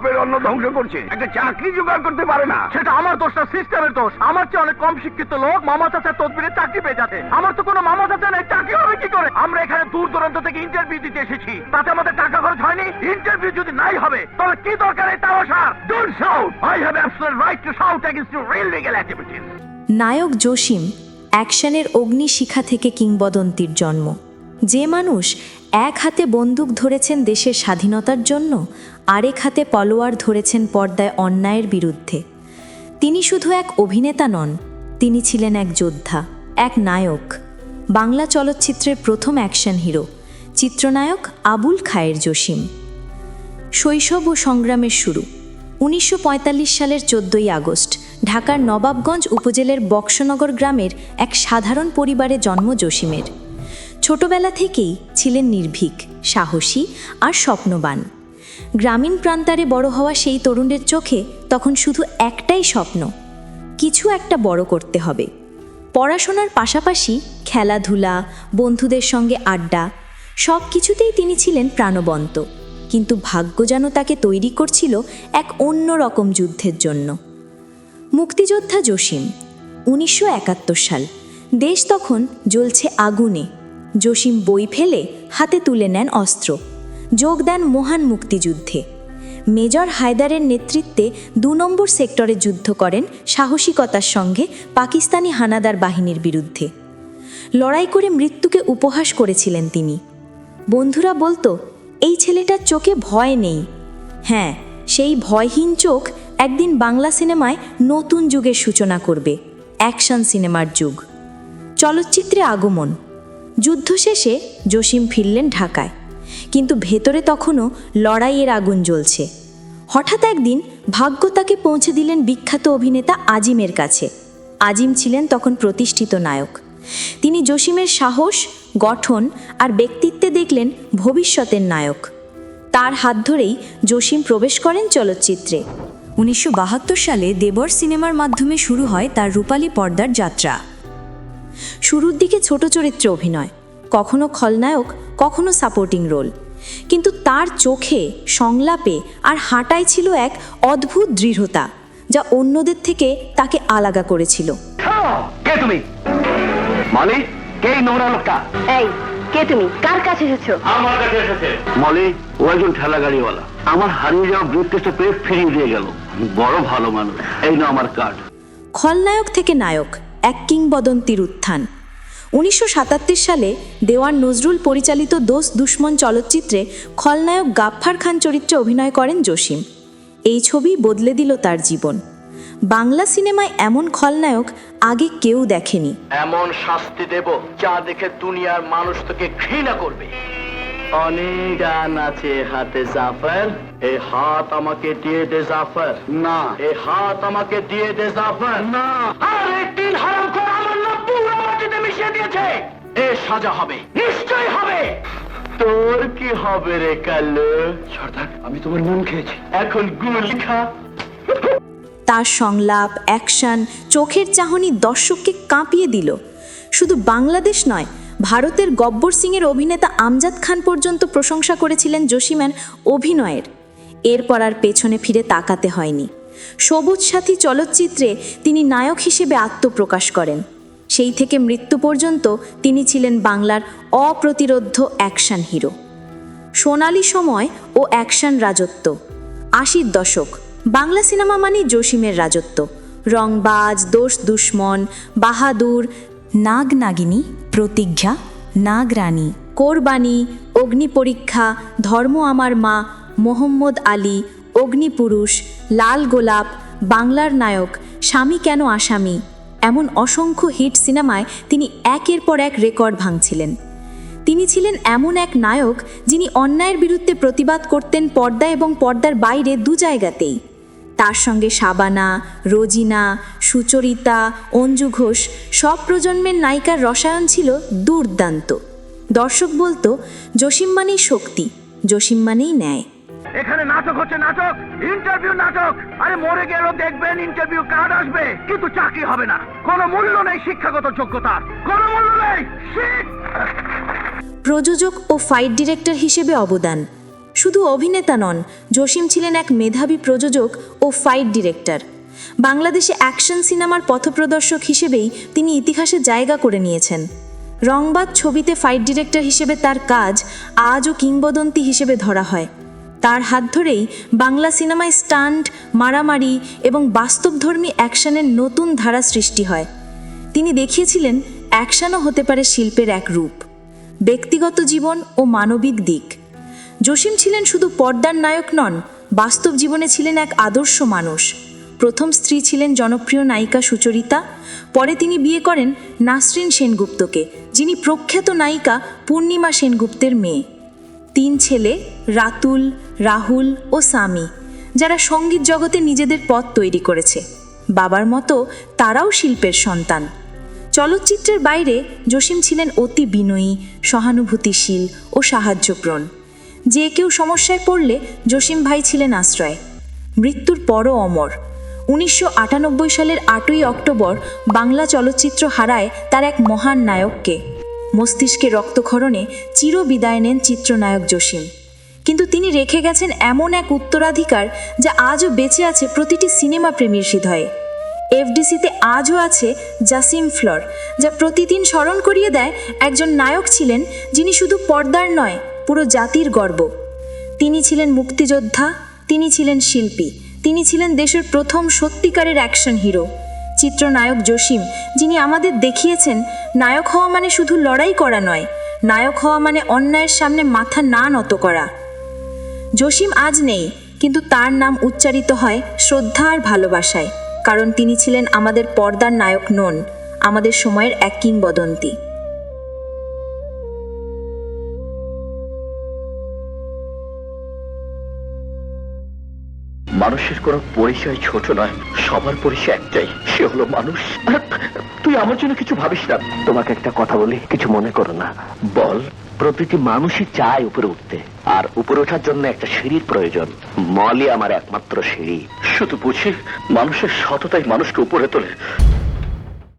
বাপের অন্ন ধ্বংস করছে। একটা চাকরি জোগাড় করতে পারে না। সেটা আমার দোষ না সিস্টেমের দোষ। আমার চেয়ে অনেক কম শিক্ষিত লোক মামা চাচার তদবিরে চাকরি পেয়ে যাচ্ছে। আমার তো কোনো মামা চাচা নেই চাকরি হবে কি করে? আমরা এখানে দূর দূরান্ত থেকে ইন্টারভিউ দিতে এসেছি। তাতে আমাদের টাকা খরচ হয়নি। ইন্টারভিউ যদি নাই হবে তবে কি দরকার এই তামাশার don't shout I have absolute right to shout against your illegal activities নায়ক জসিম অ্যাকশনের অগ্নিশিখা থেকে কিংবদন্তির জন্ম। যে মানুষ এক হাতে বন্দুক ধরেছেন দেশের স্বাধীনতার জন্য, আরেক হাতে পলোয়ার ধরেছেন পর্দায় অন্যায়ের বিরুদ্ধে। তিনি শুধু এক অভিনেতা নন, তিনি ছিলেন এক যোদ্ধা, এক নায়ক। বাংলা চলচ্চিত্রের প্রথম অ্যাকশন হিরো, চিত্রনায়ক আবুল খায়ের জসিম। শৈশব ও সংগ্রামের শুরু। উনিশশো পঁয়তাল্লিশ সালের চোদ্দই আগস্ট, ঢাকার নবাবগঞ্জ উপজেলার বক্সনগর গ্রামের এক সাধারণ পরিবারে জন্ম জসিমের। ছোটবেলা থেকেই ছিলেন নির্ভীক, সাহসী আর স্বপ্নবান। গ্রামীণ প্রান্তারে বড় হওয়া সেই তরুণের চোখে তখন শুধু একটাই স্বপ্ন, কিছু একটা বড় করতে হবে। পড়াশোনার পাশাপাশি খেলাধুলা, বন্ধুদের সঙ্গে আড্ডা, সব কিছুতেই তিনি ছিলেন প্রাণবন্ত। কিন্তু ভাগ্য যেন তাকে তৈরি করছিল এক অন্য রকম যুদ্ধের জন্য। মুক্তিযোদ্ধা জসিম, উনিশশো একাত্তর সাল, দেশ তখন জ্বলছে আগুনে। জসিম বই ফেলে হাতে তুলে নেন অস্ত্র। যোগ দেন মহান মুক্তিযুদ্ধে। মেজর হায়দারের নেতৃত্বে দু নম্বর সেক্টরে যুদ্ধ করেন সাহসিকতার সঙ্গে পাকিস্তানি হানাদার বাহিনীর বিরুদ্ধে। লড়াই করে মৃত্যুকে উপহাস করেছিলেন তিনি। বন্ধুরা বলতো, এই ছেলেটার চোখে ভয় নেই। হ্যাঁ সেই ভয়হীন চোখ একদিন বাংলা সিনেমায় নতুন যুগের সূচনা করবে, অ্যাকশন সিনেমার যুগ। চলচ্চিত্রে আগমন। যুদ্ধ শেষে জসিম ফিরলেন ঢাকায়। কিন্তু ভেতরে তখনও লড়াইয়ের আগুন জ্বলছে। হঠাৎ একদিন ভাগ্য তাকে পৌঁছে দিলেন বিখ্যাত অভিনেতা আজিমের কাছে। আজিম ছিলেন তখন প্রতিষ্ঠিত নায়ক। তিনি জসিমের সাহস, গঠন আর ব্যক্তিত্বে দেখলেন ভবিষ্যতের নায়ক। তার হাত ধরেই জসিম প্রবেশ করেন চলচ্চিত্রে। উনিশশো বাহাত্তর সালে দেবর সিনেমার মাধ্যমে শুরু হয় তার রূপালী পর্দার যাত্রা। শুরুর দিকে ছোট চরিত্রে অভিনয় কখনো খলনায়ক কখনো সাপোর্টিং রোল কিন্তু তার চোখে সংলাপে আর হাঁটায় ছিল এক অদ্ভুত দৃঢ়তা যা অন্যদের থেকে তাকে আলাদা করেছিল। কে তুমি? মলি কে নোংরা লোকটা? এই কে তুমি? কার কাছে এসেছ? মলি ও একজন ঠেলা গাড়িওয়ালা আমার হারিয়ে যাওয়া ব্রিফকেসটা পেয়ে ফিরিয়ে দিয়ে গেল। বড় ভালো মানুষ। এই না আমার কার্ড খলনায়ক থেকে নায়ক এক কিংবদন্তির উত্থান। উনিশশো সালে দেওয়ান নজরুল পরিচালিত দোষ দুশ্মন চলচ্চিত্রে খলনায়ক গাফফার খান চরিত্রে অভিনয় করেন জসিম। এই ছবি বদলে দিল তার জীবন। বাংলা সিনেমায় এমন খলনায়ক আগে কেউ দেখেনি। এমন শাস্তি দেব যা দেখে দুনিয়ার মানুষ তোকে ঘৃণা করবে। অনেক গান আছে হাতে জাফর। এই হাত আমাকে দিয়ে দে জাফর। না। এই হাত আমাকে দিয়ে দে জাফর। না। আরে তিন হারাম করে আমার না পুরো মাটিতে মিশিয়ে দিয়েছে। এ সাজা হবে। নিশ্চয় হবে। তোর কি হবে রে কাল্লু? সর্দার আমি তোমার মন খেয়েছি। এখন গুলি খা। তার সংলাপ অ্যাকশন চোখের চাহনি দর্শককে কাঁপিয়ে দিল। শুধু বাংলাদেশ নয় ভারতের গব্বর সিংয়ের অভিনেতা আমজাদ খান পর্যন্ত প্রশংসা করেছিলেন জসিম্যান অভিনয়ের। এরপর আর পেছনে ফিরে তাকাতে হয়নি। সবুজ সাথী চলচ্চিত্রে তিনি নায়ক হিসেবে আত্মপ্রকাশ করেন। সেই থেকে মৃত্যু পর্যন্ত তিনি ছিলেন বাংলার অপ্রতিরোধ্য অ্যাকশন হিরো। সোনালি সময় ও অ্যাকশন রাজত্ব। আশির দশক। বাংলা সিনেমা মানে জসিমের রাজত্ব। রংবাজ, দোষ দুশ্মন, বাহাদুর, নাগ নাগিনী প্রতিজ্ঞা নাগরানী কোরবানি, অগ্নিপরীক্ষা, ধর্ম আমার মা, মোহাম্মদ আলী, অগ্নিপুরুষ, লাল গোলাপ, বাংলার নায়ক, স্বামী কেন আসামি? এমন অসংখ্য হিট সিনেমায় তিনি একের পর এক রেকর্ড ভাঙছিলেন। তিনি ছিলেন এমন এক নায়ক যিনি অন্যায়ের বিরুদ্ধে প্রতিবাদ করতেন পর্দা এবং পর্দার বাইরে দু জায়গাতেই। তার সঙ্গে সাবানা রোজিনা সুচরিতা অঞ্জু ঘোষ সব প্রজন্মের নায়িকার রসায়ন ছিল দুর্দান্ত। দর্শক বলতো জসিম মানেই শক্তি জসিম মানেই ন্যায়। এখানে নাটক হচ্ছে নাটক ইন্টারভিউ নাটক। আরে মরে গেলেও দেখবেন ইন্টারভিউ কার্ড আসবে কিন্তু চাকরি হবে না। কোনো মূল্য নেই শিক্ষাগত যোগ্যতার। কোনো মূল্য নেই প্রযোজক ও ফাইট ডিরেক্টর হিসেবে অবদান। শুধু অভিনেতা নন, জসিম ছিলেন এক মেধাবী প্রযোজক ও ফাইট ডিরেক্টর বাংলাদেশে অ্যাকশন সিনেমার পথপ্রদর্শক হিসেবেই তিনি ইতিহাসে জায়গা করে নিয়েছেন। রংবাদ ছবিতে ফাইট ডিরেক্টর হিসেবে তার কাজ আজও কিংবদন্তি হিসেবে ধরা হয়। তার হাত ধরেই বাংলা সিনেমায় স্টান্ট মারামারি এবং বাস্তবধর্মী অ্যাকশনের নতুন ধারা সৃষ্টি হয়। তিনি দেখিয়েছিলেন অ্যাকশনও হতে পারে শিল্পের এক রূপ। ব্যক্তিগত জীবন ও মানবিক দিক। জসিম ছিলেন শুধু পর্দার নায়ক নন, বাস্তব জীবনে ছিলেন এক আদর্শ মানুষ। প্রথম স্ত্রী ছিলেন জনপ্রিয় নায়িকা সুচরিতা, পরে তিনি বিয়ে করেন নাসরিন সেনগুপ্তকে, যিনি প্রখ্যাত নায়িকা পূর্ণিমা সেনগুপ্তের মেয়ে। তিন ছেলে, রাতুল, রাহুল ও সামি, যারা সংগীত জগতে নিজেদের পথ তৈরি করেছে। বাবার মতো তারাও শিল্পের সন্তান। চলচ্চিত্রের বাইরে জসিম ছিলেন অতি বিনয়ী, সহানুভূতিশীল ও সাহায্যপ্রণ। যে কেউ সমস্যায় পড়লে জসিম ভাই ছিলেন আশ্রয়। মৃত্যুর পরও অমর। উনিশশো আটানব্বই সালের আটই অক্টোবর বাংলা চলচ্চিত্র হারায় তার এক মহান নায়ককে। মস্তিষ্কে রক্তক্ষরণে চির বিদায় নেন চিত্রনায়ক জসিম। কিন্তু তিনি রেখে গেছেন এমন এক উত্তরাধিকার যা আজও বেঁচে আছে প্রতিটি সিনেমা প্রেমীর হৃদয়ে। এফডিসিতে আজও আছে জাসিম ফ্লর, যা প্রতিদিন স্মরণ করিয়ে দেয় একজন নায়ক ছিলেন যিনি শুধু পর্দার নয় পুরো জাতির গর্ব। তিনি ছিলেন মুক্তিযোদ্ধা, তিনি ছিলেন শিল্পী, তিনি ছিলেন দেশের প্রথম সত্যিকারের অ্যাকশন হিরো। চিত্রনায়ক জসিম, যিনি আমাদের দেখিয়েছেন, নায়ক হওয়া মানে শুধু লড়াই করা নয়, নায়ক হওয়া মানে অন্যায়ের সামনে মাথা না নত করা। জসিম আজ নেই, কিন্তু তার নাম উচ্চারিত হয় শ্রদ্ধা আর ভালোবাসায়, কারণ তিনি ছিলেন আমাদের পর্দার নায়ক নন, আমাদের সময়ের এক কিংবদন্তি। মানুষের কোনো পরিচয় ছোট নয় সবার পরিচয় একটাই সে হলো মানুষ। তুই আমার জন্য কিছু ভাবিস না। তোমাকে একটা কথা বলি কিছু মনে করো না। বল। প্রতিটি মানুষই চায় উপরে উঠতে আর উপরে ওঠার জন্য একটা সিঁড়ির প্রয়োজন। মলই আমার একমাত্র সিঁড়ি। শুধু বুঝি মানুষের সততাই মানুষকে উপরে তোলে।